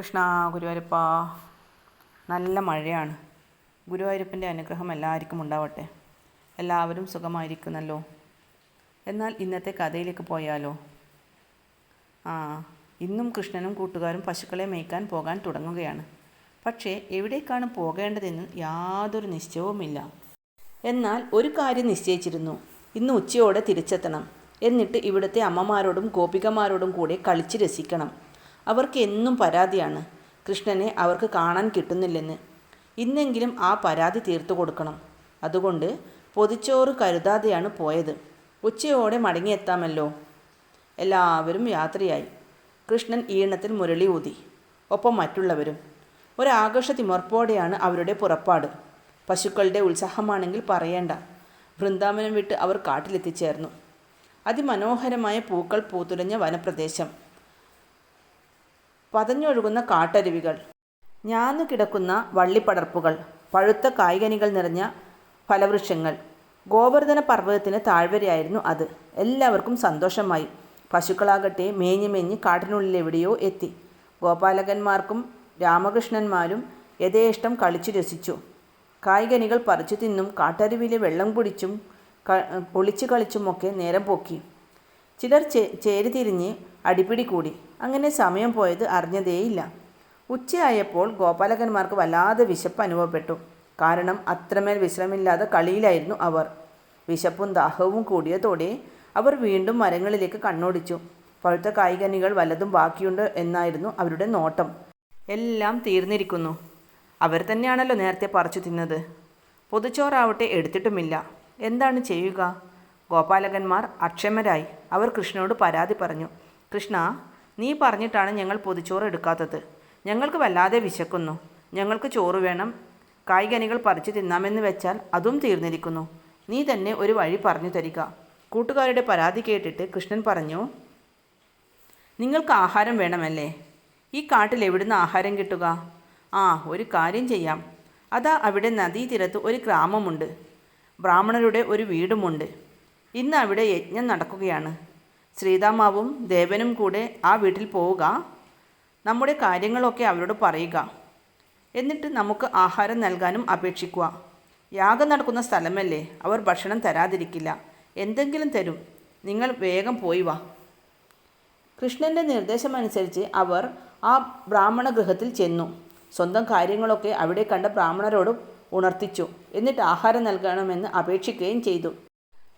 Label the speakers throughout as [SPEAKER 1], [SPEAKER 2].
[SPEAKER 1] കൃഷ്ണ ഗുരുവായൂരപ്പ നല്ല മഴയാണ്. ഗുരുവായൂരപ്പന്റെ അനുഗ്രഹം എല്ലാവർക്കും ഉണ്ടാവട്ടെ. എല്ലാവരും സുഖമായിരിക്കുന്നല്ലോ. എന്നാൽ ഇന്നത്തെ കഥയിലേക്ക് പോയാലോ? ആ ഇന്നും കൃഷ്ണനും കൂട്ടുകാരും പശുക്കളെ മേയ്ക്കാൻ പോകാൻ തുടങ്ങുകയാണ്. പക്ഷേ എവിടേക്കാണ് പോകേണ്ടതെന്ന് യാതൊരു നിശ്ചയവുമില്ല. എന്നാൽ ഒരു കാര്യം നിശ്ചയിച്ചിരുന്നു. ഇന്ന് ഉച്ചയോടെ തിരിച്ചെത്തണം. എന്നിട്ട് ഇവിടുത്തെ അമ്മമാരോടും ഗോപികമാരോടും കൂടെ കളിച്ച് രസിക്കണം. അവർക്ക് എന്നും പരാതിയാണ്. കൃഷ്ണനെ അവർക്ക് കാണാൻ കിട്ടുന്നില്ലെന്ന്. ഇന്നെങ്കിലും ആ പരാതി തീർത്തു കൊടുക്കണം. അതുകൊണ്ട് പൊതിച്ചോറ് കരുതാതെയാണ് പോയത്. ഉച്ചയോടെ മടങ്ങിയെത്താമല്ലോ. എല്ലാവരും യാത്രയായി. കൃഷ്ണൻ ഈണത്തിൽ മുരളി ഊതി. ഒപ്പം മറ്റുള്ളവരും. ഒരാഘോഷ തിമർപ്പോടെയാണ് അവരുടെ പുറപ്പാട്. പശുക്കളുടെ ഉത്സാഹമാണെങ്കിൽ പറയേണ്ട. വൃന്ദാവനം വിട്ട് അവർ കാട്ടിലെത്തിച്ചേർന്നു. അതിമനോഹരമായ പൂക്കൾ പൂത്തുലഞ്ഞ വനപ്രദേശം. പതഞ്ഞൊഴുകുന്ന കാട്ടരുവികൾ ഞാന്നു കിടക്കുന്ന വള്ളിപ്പടർപ്പുകൾ പഴുത്ത കായ്കനികൾ നിറഞ്ഞ ഫലവൃക്ഷങ്ങൾ. ഗോവർദ്ധന പർവതത്തിന് താഴ്വരയായിരുന്നു അത്. എല്ലാവർക്കും സന്തോഷമായി. പശുക്കളാകട്ടെ മേഞ്ഞ് മേഞ്ഞ് കാട്ടിനുള്ളിൽ എവിടെയോ എത്തി. ഗോപാലകന്മാർക്കും രാമകൃഷ്ണന്മാരും യഥേഷ്ടം കളിച്ചു രസിച്ചു. കായ്കനികൾ പറിച്ചു തിന്നും കാട്ടരുവിലെ വെള്ളം കുടിച്ചും ക ഒളിച്ചു കളിച്ചുമൊക്കെ നേരം പോക്കി. ചിലർ ചേ ചേരിതിരിഞ്ഞ് അടിപിടി കൂടി. അങ്ങനെ സമയം പോയത് അറിഞ്ഞതേയില്ല. ഉച്ചയായപ്പോൾ ഗോപാലകന്മാർക്ക് വല്ലാതെ വിശപ്പ് അനുഭവപ്പെട്ടു. കാരണം അത്രമേൽ വിശ്രമില്ലാതെ കളിയിലായിരുന്നു അവർ. വിശപ്പും ദാഹവും കൂടിയതോടെ അവർ വീണ്ടും മരങ്ങളിലേക്ക് കണ്ണോടിച്ചു. പഴുത്ത കായികനികൾ വല്ലതും ബാക്കിയുണ്ട് എന്നായിരുന്നു അവരുടെ നോട്ടം. എല്ലാം തീർന്നിരിക്കുന്നു. അവർ തന്നെയാണല്ലോ നേരത്തെ പറിച്ചു തിന്നത്. പൊതുച്ചോറാവട്ടെ എടുത്തിട്ടുമില്ല. എന്താണ് ചെയ്യുക? ഗോപാലകന്മാർ അക്ഷമരായി. അവർ കൃഷ്ണനോട് പരാതി പറഞ്ഞു. കൃഷ്ണ നീ പറഞ്ഞിട്ടാണ് ഞങ്ങൾ പൊതിച്ചോറ് എടുക്കാത്തത്. ഞങ്ങൾക്ക് വല്ലാതെ വിശക്കുന്നു. ഞങ്ങൾക്ക് ചോറ് വേണം. കായ്കനികൾ പറിച്ചു തിന്നാമെന്ന് വെച്ചാൽ അതും തീർന്നിരിക്കുന്നു. നീ തന്നെ ഒരു വഴി പറഞ്ഞു തരിക. കൂട്ടുകാരുടെ പരാതി കേട്ടിട്ട് കൃഷ്ണൻ പറഞ്ഞു നിങ്ങൾക്ക് ആഹാരം വേണമല്ലേ? ഈ കാട്ടിൽ എവിടുന്ന് ആഹാരം കിട്ടുക? ആ ഒരു കാര്യം ചെയ്യാം. അതാ അവിടെ നദീതീരത്ത് ഒരു ഗ്രാമമുണ്ട്. ബ്രാഹ്മണരുടെ ഒരു വീടുമുണ്ട്. ഇന്ന് അവിടെ യജ്ഞം നടക്കുകയാണ്. ശ്രീതാമാവും ദേവനും കൂടെ ആ വീട്ടിൽ പോവുക. നമ്മുടെ കാര്യങ്ങളൊക്കെ അവരോട് പറയുക. എന്നിട്ട് നമുക്ക് ആഹാരം നൽകാനും അപേക്ഷിക്കുക. യാഗം നടക്കുന്ന സ്ഥലമല്ലേ? അവർ ഭക്ഷണം തരാതിരിക്കില്ല. എന്തെങ്കിലും തരും. നിങ്ങൾ വേഗം പോയി വാ. കൃഷ്ണന്റെ നിർദ്ദേശമനുസരിച്ച് അവർ ആ ബ്രാഹ്മണ ഗൃഹത്തിൽ ചെന്നു. സ്വന്തം കാര്യങ്ങളൊക്കെ അവിടെ കണ്ട ബ്രാഹ്മണരോട് ഉണർത്തിച്ചു. എന്നിട്ട് ആഹാരം നൽകണമെന്ന് അപേക്ഷിക്കുകയും ചെയ്തു.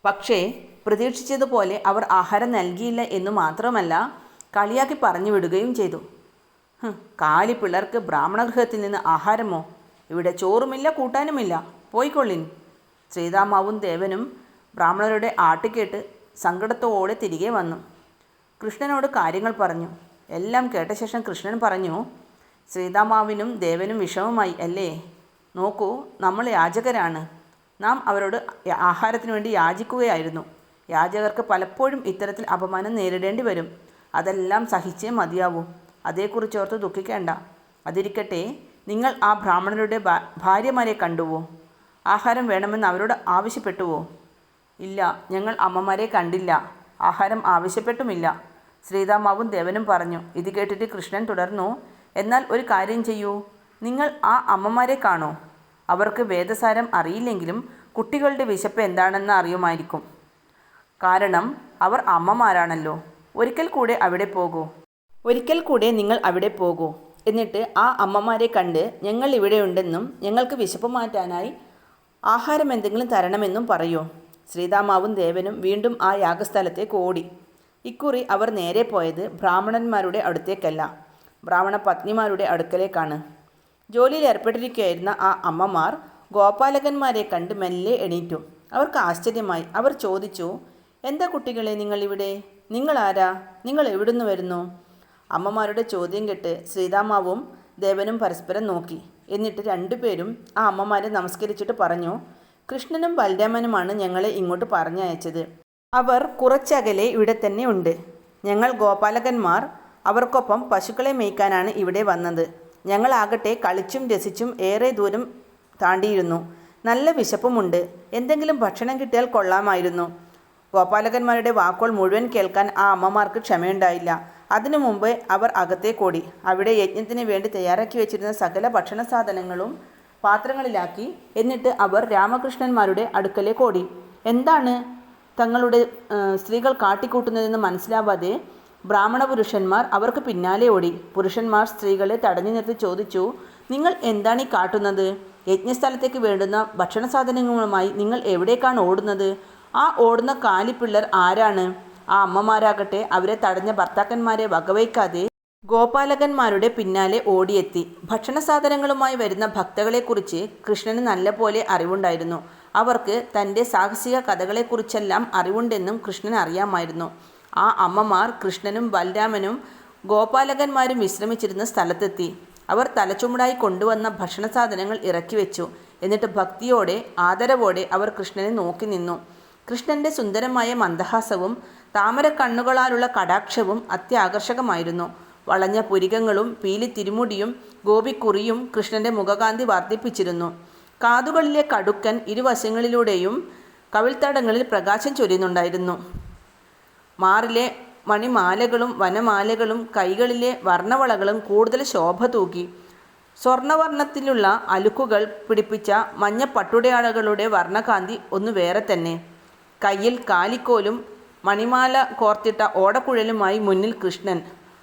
[SPEAKER 1] പക്ഷേ പ്രതീക്ഷിച്ചതുപോലെ അവർ ആഹാരം നൽകിയില്ല എന്ന് മാത്രമല്ല കളിയാക്കി പറഞ്ഞു വിടുകയും ചെയ്തു. കാലി പിള്ളേർക്ക് ബ്രാഹ്മണഗൃഹത്തിൽ നിന്ന് ആഹാരമോ? ഇവിടെ ചോറുമില്ല കൂട്ടാനുമില്ല. പോയിക്കൊള്ളിൻ. ശ്രീതാമാവും ദേവനും ബ്രാഹ്മണരുടെ ആട്ടിക്കേട്ട് സങ്കടത്തോടെ തിരികെ വന്നു. കൃഷ്ണനോട് കാര്യങ്ങൾ പറഞ്ഞു. എല്ലാം കേട്ട ശേഷം കൃഷ്ണൻ പറഞ്ഞു ശ്രീതാമാവിനും ദേവനും വിഷമമായി അല്ലേ? നോക്കൂ നമ്മൾ യാചകരാണ്. നാം അവരോട് ആഹാരത്തിന് വേണ്ടി യാചിക്കുകയായിരുന്നു. യാചകർക്ക് പലപ്പോഴും ഇത്തരത്തിൽ അപമാനം നേരിടേണ്ടി വരും. അതെല്ലാം സഹിച്ചേ മതിയാവൂ. അതേക്കുറിച്ചോർത്ത് ദുഃഖിക്കേണ്ട. അതിരിക്കട്ടെ നിങ്ങൾ ആ ബ്രാഹ്മണരുടെ ഭാര്യമാരെ കണ്ടുവോ? ആഹാരം വേണമെന്ന് അവരോട് ആവശ്യപ്പെട്ടുവോ? ഇല്ല ഞങ്ങൾ അമ്മമാരെ കണ്ടില്ല. ആഹാരം ആവശ്യപ്പെട്ടുമില്ല. ശ്രീതാമാവും ദേവനും പറഞ്ഞു ഇത് കേട്ടിട്ട് കൃഷ്ണൻ തുടർന്നു എന്നാൽ ഒരു കാര്യം ചെയ്യൂ. നിങ്ങൾ ആ അമ്മമാരെ കാണൂ? അവർക്ക് വേദസാരം അറിയില്ലെങ്കിലും കുട്ടികളുടെ വിശപ്പ് എന്താണെന്ന് അറിയുമായിരിക്കും. കാരണം അവർ അമ്മമാരാണല്ലോ. ഒരിക്കൽ കൂടെ അവിടെ പോകൂ. ഒരിക്കൽ കൂടെ നിങ്ങൾ അവിടെ പോകൂ. എന്നിട്ട് ആ അമ്മമാരെ കണ്ട് ഞങ്ങൾ ഇവിടെയുണ്ടെന്നും ഞങ്ങൾക്ക് വിശപ്പ് മാറ്റാനായി ആഹാരം എന്തെങ്കിലും തരണമെന്നും പറയൂ. ശ്രീതാമാവും ദേവനും വീണ്ടും ആ യാഗസ്ഥലത്തേക്ക് ഓടി. ഇക്കുറി അവർ നേരെ പോയത് ബ്രാഹ്മണന്മാരുടെ അടുത്തേക്കല്ല. ബ്രാഹ്മണ പത്നിമാരുടെ അടുക്കലേക്കാണ്. ജോലിയിൽ ഏർപ്പെട്ടിരിക്കുകയായിരുന്ന ആ അമ്മമാർ ഗോപാലകന്മാരെ കണ്ട് മെല്ലെ എണീറ്റു. അവർക്ക് ആശ്ചര്യമായി. അവർ ചോദിച്ചു എന്താ കുട്ടികളെ നിങ്ങളിവിടെ? നിങ്ങളാരാ? നിങ്ങൾ എവിടുന്ന് വരുന്നു? അമ്മമാരുടെ ചോദ്യം കേട്ട് ശ്രീതാമാവും ദേവനും പരസ്പരം നോക്കി. എന്നിട്ട് രണ്ടുപേരും ആ അമ്മമാരെ നമസ്കരിച്ചിട്ട് പറഞ്ഞു കൃഷ്ണനും ബലരാമനുമാണ് ഞങ്ങളെ ഇങ്ങോട്ട് പറഞ്ഞയച്ചത്. അവർ കുറച്ചകലെ ഇവിടെ തന്നെ ഉണ്ട്. ഞങ്ങൾ ഗോപാലകന്മാർ. അവർക്കൊപ്പം പശുക്കളെ മേയ്ക്കാനാണ് ഇവിടെ വന്നത്. ഞങ്ങളാകട്ടെ കളിച്ചും രസിച്ചും ഏറെ ദൂരം താണ്ടിയിരുന്നു. നല്ല വിശപ്പുമുണ്ട്. എന്തെങ്കിലും ഭക്ഷണം കിട്ടിയാൽ കൊള്ളാമായിരുന്നു. ഗോപാലകന്മാരുടെ വാക്കുകൾ മുഴുവൻ കേൾക്കാൻ ആ അമ്മമാർക്ക് ക്ഷമയുണ്ടായില്ല. അതിനു മുമ്പ് അവർ അകത്തേക്കോടി അവിടെ യജ്ഞത്തിന് വേണ്ടി തയ്യാറാക്കി വെച്ചിരുന്ന സകല ഭക്ഷണ സാധനങ്ങളും പാത്രങ്ങളിലാക്കി. എന്നിട്ട് അവർ രാമകൃഷ്ണന്മാരുടെ അടുക്കലേ കോടി. എന്താണ് തങ്ങളുടെ സ്ത്രീകൾ കാട്ടിക്കൂട്ടുന്നതെന്ന് മനസ്സിലാവാതെ ബ്രാഹ്മണ പുരുഷന്മാർ അവർക്ക് പിന്നാലെ ഓടി. പുരുഷന്മാർ സ്ത്രീകളെ തടഞ്ഞു നിർത്തി ചോദിച്ചു നിങ്ങൾ എന്താണ് ഈ കാട്ടുന്നത്? യജ്ഞസ്ഥലത്തേക്ക് വേണ്ടുന്ന ഭക്ഷണ സാധനങ്ങളുമായി നിങ്ങൾ എവിടേക്കാണ് ഓടുന്നത്? ആ ഓടുന്ന കാലിപ്പിള്ളർ ആരാണ്? ആ അമ്മമാരാകട്ടെ അവരെ തടഞ്ഞ ഭർത്താക്കന്മാരെ വകവയ്ക്കാതെ ഗോപാലകന്മാരുടെ പിന്നാലെ ഓടിയെത്തി. ഭക്ഷണ സാധനങ്ങളുമായി വരുന്ന ഭക്തകളെക്കുറിച്ച് കൃഷ്ണന് നല്ലപോലെ അറിവുണ്ടായിരുന്നു. അവർക്ക് തന്റെ സാഹസിക കഥകളെക്കുറിച്ചെല്ലാം അറിവുണ്ടെന്നും കൃഷ്ണൻ അറിയാമായിരുന്നു. ആ അമ്മമാർ കൃഷ്ണനും ബലരാമനും ഗോപാലകന്മാരും വിശ്രമിച്ചിരുന്ന സ്ഥലത്തെത്തി. അവർ തലച്ചുമടായി കൊണ്ടുവന്ന ഭക്ഷണ സാധനങ്ങൾ ഇറക്കി വെച്ചു എന്നിട്ട് ഭക്തിയോടെ ആദരവോടെ അവർ കൃഷ്ണനെ നോക്കി നിന്നു. കൃഷ്ണന്റെ സുന്ദരമായ മന്ദഹാസവും താമരക്കണ്ണുകളാലുള്ള കടാക്ഷവും അത്യാകർഷകമായിരുന്നു. വളഞ്ഞ പുരികങ്ങളും പീലി തിരുമുടിയും ഗോപിക്കുറിയും കൃഷ്ണന്റെ മുഖകാന്തി വർദ്ധിപ്പിച്ചിരുന്നു. കാതുകളിലെ കടുക്കൻ ഇരുവശങ്ങളിലൂടെയും കവിൾത്തടങ്ങളിൽ പ്രകാശം ചൊരിയുന്നുണ്ടായിരുന്നു. മാറിലെ മണിമാലകളും വനമാലകളും കൈകളിലെ വർണവളകളും കൂടുതൽ ശോഭ തൂക്കി സ്വർണവർണത്തിലുള്ള അലുക്കുകൾ പിടിപ്പിച്ച മഞ്ഞ പട്ടുടയാളകളുടെ വർണകാന്തി ഒന്ന് വേറെ തന്നെ. കയ്യിൽ കാലിക്കോലും മണിമാല കോർത്തിട്ട ഓടക്കുഴലുമായി മുന്നിൽ കൃഷ്ണൻ.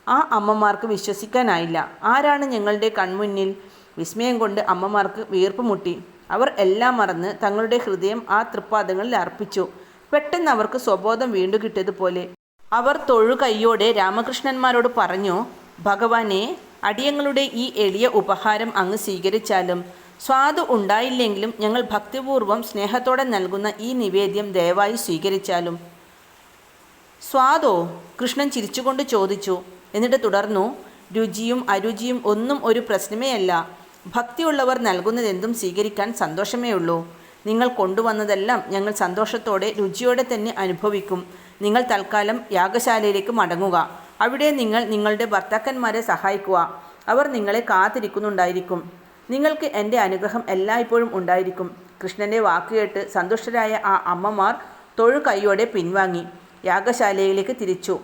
[SPEAKER 1] ആ അമ്മമാർക്ക് വിശ്വസിക്കാനായില്ല. ആരാണ് ഞങ്ങളുടെ കൺമുന്നിൽ? വിസ്മയം കൊണ്ട് അമ്മമാർക്ക് വീർപ്പ് മുട്ടി. അവർ എല്ലാം മറന്ന് തങ്ങളുടെ ഹൃദയം ആ തൃപ്പാദങ്ങളിൽ അർപ്പിച്ചു. പെട്ടെന്ന് അവർക്ക് സ്വബോധം വീണ്ടു കിട്ടിയതുപോലെ അവർ തൊഴു കൈയോടെ രാമകൃഷ്ണന്മാരോട് പറഞ്ഞു ഭഗവാനെ അടിയങ്ങളുടെ ഈ എളിയ ഉപഹാരം അങ്ങ് സ്വീകരിച്ചാലും സ്വാദു ഉണ്ടായില്ലെങ്കിലും ഞങ്ങൾ ഭക്തിപൂർവം സ്നേഹത്തോടെ നൽകുന്ന ഈ നിവേദ്യം ദയവായി സ്വീകരിച്ചാലും. സ്വാദോ? കൃഷ്ണൻ ചിരിച്ചുകൊണ്ട് ചോദിച്ചു. എന്നിട്ട് തുടർന്നു രുചിയും അരുചിയും ഒന്നും ഒരു പ്രശ്നമേ അല്ല ഭക്തിയുള്ളവർ നൽകുന്നതെന്തും സ്വീകരിക്കാൻ സന്തോഷമേ ഉള്ളൂ നിങ്ങൾ കൊണ്ടുവന്നതെല്ലാം ഞങ്ങൾ സന്തോഷത്തോടെ രുചിയോടെ തന്നെ അനുഭവിക്കും. നിങ്ങൾ തൽക്കാലം യാഗശാലയിലേക്ക് മടങ്ങുക. അവിടെ നിങ്ങൾ നിങ്ങളുടെ ഭർത്താക്കന്മാരെ സഹായിക്കുക. അവർ നിങ്ങളെ കാത്തിരിക്കുന്നുണ്ടായിരിക്കും. നിങ്ങൾക്ക് എന്റെ അനുഗ്രഹം എല്ലായ്പ്പോഴും ഉണ്ടായിരിക്കും. കൃഷ്ണന്റെ വാക്കുകേട്ട് സന്തുഷ്ടരായ ആ അമ്മമാർ തൊഴു കൈയോടെ പിൻവാങ്ങി. യാഗശാലയിലേക്ക് തിരിച്ചു.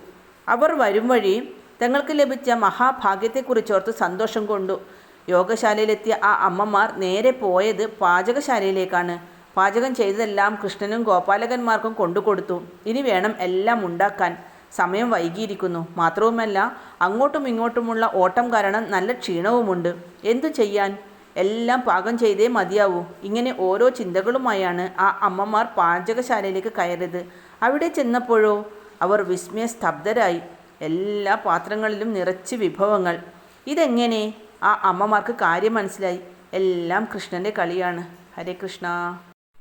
[SPEAKER 1] അവർ വരും വഴി തങ്ങൾക്ക് ലഭിച്ച മഹാഭാഗ്യത്തെക്കുറിച്ചോർത്ത് സന്തോഷം കൊണ്ടു. യോഗശാലയിലെത്തിയ ആ അമ്മമാർ നേരെ പോയത് പാചകശാലയിലേക്കാണ്. പാചകം ചെയ്തതെല്ലാം കൃഷ്ണനും ഗോപാലകന്മാർക്കും കൊണ്ടുകൊടുത്തു ഇനി വേണം എല്ലാം ഉണ്ടാക്കാൻ. സമയം വൈകിയിരിക്കുന്നു. മാത്രവുമല്ല അങ്ങോട്ടും ഇങ്ങോട്ടുമുള്ള ഓട്ടം കാരണം നല്ല ക്ഷീണവുമുണ്ട്. എന്തു ചെയ്യാൻ? എല്ലാം പാകം ചെയ്തേ മതിയാവൂ. ഇങ്ങനെ ഓരോ ചിന്തകളുമായാണ് ആ അമ്മമാർ പാചകശാലയിലേക്ക് കയറിയത്. അവിടെ ചെന്നപ്പോഴോ അവർ വിസ്മയ സ്തബ്ധരായി. എല്ലാ പാത്രങ്ങളിലും നിറച്ച് വിഭവങ്ങൾ. ഇതെങ്ങനെ? ആ അമ്മമാർക്ക് കാര്യം മനസ്സിലായി. എല്ലാം കൃഷ്ണന്റെ കളിയാണ്. ഹരേ കൃഷ്ണ.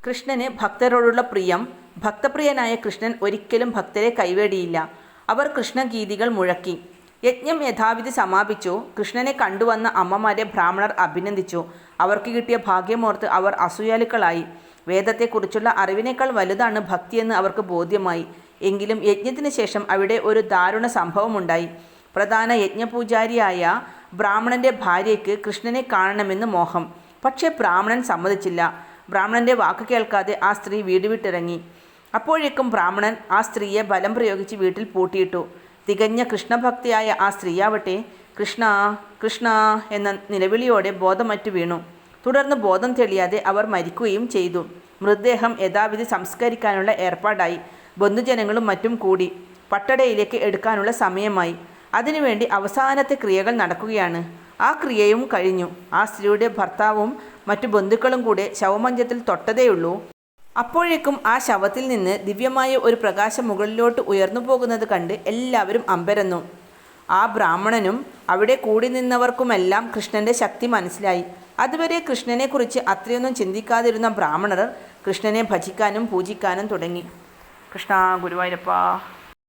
[SPEAKER 1] കൃഷ്ണന് ഭക്തരോടുള്ള പ്രിയം. ഭക്തപ്രിയനായ കൃഷ്ണൻ ഒരിക്കലും ഭക്തരെ കൈവേടിയില്ല. അവർ കൃഷ്ണഗീതികൾ മുഴക്കി. യജ്ഞം യഥാവിധി സമാപിച്ചു. കൃഷ്ണനെ കണ്ടുവന്ന അമ്മമാരെ ബ്രാഹ്മണർ അഭിനന്ദിച്ചു. അവർക്ക് കിട്ടിയ ഭാഗ്യമോർത്ത് അവർ അസൂയാലുക്കളായി. വേദത്തെക്കുറിച്ചുള്ള അറിവിനേക്കാൾ വലുതാണ് ഭക്തിയെന്ന് അവർക്ക് ബോധ്യമായി. എങ്കിലും യജ്ഞത്തിന് ശേഷം അവിടെ ഒരു ദാരുണ സംഭവമുണ്ടായി. പ്രധാന യജ്ഞപൂജാരിയായ ബ്രാഹ്മണന്റെ ഭാര്യയ്ക്ക് കൃഷ്ണനെ കാണണമെന്ന് മോഹം. പക്ഷേ ബ്രാഹ്മണൻ സമ്മതിച്ചില്ല. ബ്രാഹ്മണന്റെ വാക്ക് കേൾക്കാതെ ആ സ്ത്രീ വീട് വിട്ടിറങ്ങി. അപ്പോഴേക്കും ബ്രാഹ്മണൻ ആ സ്ത്രീയെ ബലം പ്രയോഗിച്ച് വീട്ടിൽ പൂട്ടിയിട്ടു. തികഞ്ഞ കൃഷ്ണഭക്തിയായ ആ സ്ത്രീയാവട്ടെ കൃഷ്ണ കൃഷ്ണ എന്ന നിലവിളിയോടെ ബോധമറ്റു വീണു. തുടർന്ന് ബോധം തെളിയാതെ അവർ മരിക്കുകയും ചെയ്തു. മൃതദേഹം യഥാവിധി സംസ്കരിക്കാനുള്ള ഏർപ്പാടായി. ബന്ധുജനങ്ങളും മറ്റും കൂടി പട്ടടയിലേക്ക് എടുക്കാനുള്ള സമയമായി. അതിനുവേണ്ടി അവസാനത്തെ ക്രിയകൾ നടക്കുകയാണ്. ആ ക്രിയയും കഴിഞ്ഞു. ആ സ്ത്രീയുടെ ഭർത്താവും മറ്റു ബന്ധുക്കളും കൂടെ ശവമഞ്ചത്തിൽ തൊട്ടതേയുള്ളൂ. അപ്പോഴേക്കും ആ ശവത്തിൽ നിന്ന് ദിവ്യമായ ഒരു പ്രകാശം മുകളിലോട്ട് ഉയർന്നു പോകുന്നത് കണ്ട് എല്ലാവരും അമ്പരന്നു. ആ ബ്രാഹ്മണനും അവിടെ കൂടി നിന്നവർക്കുമെല്ലാം കൃഷ്ണന്റെ ശക്തി മനസ്സിലായി. അതുവരെ കൃഷ്ണനെക്കുറിച്ച് അത്രയൊന്നും ചിന്തിക്കാതിരുന്ന ബ്രാഹ്മണർ കൃഷ്ണനെ ഭജിക്കാനും പൂജിക്കാനും തുടങ്ങി. കൃഷ്ണ ഗുരുവായൂരപ്പ.